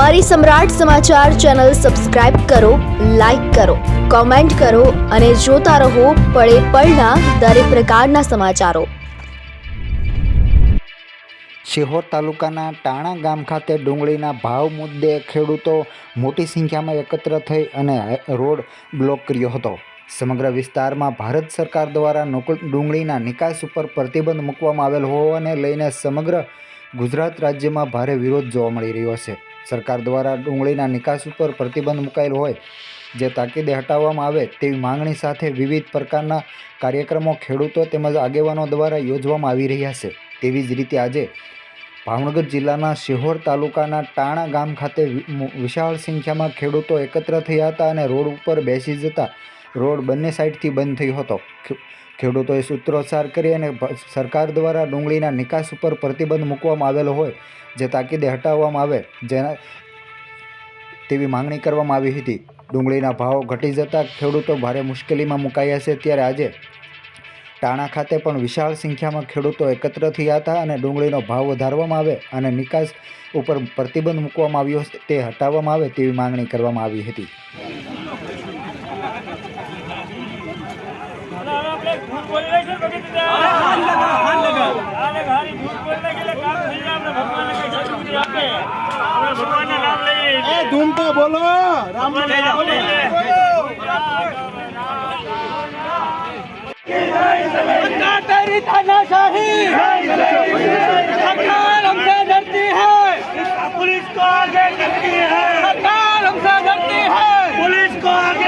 અમારી Samrat Samachar channel subscribe કરો, like કરો, કોમેન્ટ કરો અને જોતા રહો પળે પળના દરેક પ્રકારના સમાચારો. શિહોર તાલુકાના ટાણા ગામ ખાતે ડુંગળીના ભાવ મુદ્દે ખેડૂતો મોટી સંખ્યામાં એકત્ર થઈ અને રોડ બ્લોક કર્યો હતો. સમગ્ર વિસ્તારમાં ભારત સરકાર દ્વારા ડુંગળીના નિકાસ ઉપર પ્રતિબંધ મૂકવામાં આવેલ હોવાને લઈને સમગ્ર ગુજરાત રાજ્યમાં ભારે વિરોધ જોવા મળી રહ્યો છે. સરકાર દ્વારા ડુંગળીના નિકાસ ઉપર પ્રતિબંધ મુકાયેલ હોય, જે તાકીદે હટાવવામાં આવે તેવી માંગણી સાથે વિવિધ પ્રકારના કાર્યક્રમો ખેડૂતો તેમજ આગેવાનો દ્વારા યોજવામાં આવી રહ્યા છે. તેવી જ રીતે આજે ભાવનગર જિલ્લાના શિહોર તાલુકાના ટાણા ગામ ખાતે વિશાળ સંખ્યામાં ખેડૂતો એકત્ર થયા હતા અને રોડ ઉપર બેસી જતા રોડ બંને સાઈડથી બંધ થયો હતો. ખેડૂતોએ સૂત્રોચ્ચાર કરી અને સરકાર દ્વારા ડુંગળીના નિકાસ ઉપર પ્રતિબંધ મૂકવામાં આવેલો હોય, જે તાકીદે હટાવવામાં આવે, જેના તેવી માંગણી કરવામાં આવી હતી. ડુંગળીના ભાવ ઘટી જતા ખેડૂતો ભારે મુશ્કેલીમાં મુકાયા છે. ત્યારે આજે ટાણા ખાતે પણ વિશાળ સંખ્યામાં ખેડૂતો એકત્ર થયા હતા અને ડુંગળીનો ભાવ વધારવામાં આવે અને નિકાસ ઉપર પ્રતિબંધ મૂકવામાં આવ્યો તે હટાવવામાં આવે તેવી માંગણી કરવામાં આવી હતી. धूमता बोलो। राम तेरी तानाशाही सरकार हमसे डरती है पुलिस को आगे करती है। सरकार हमसे डरती है। पुलिस को आगे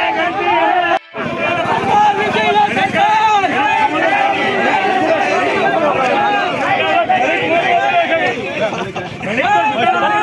no!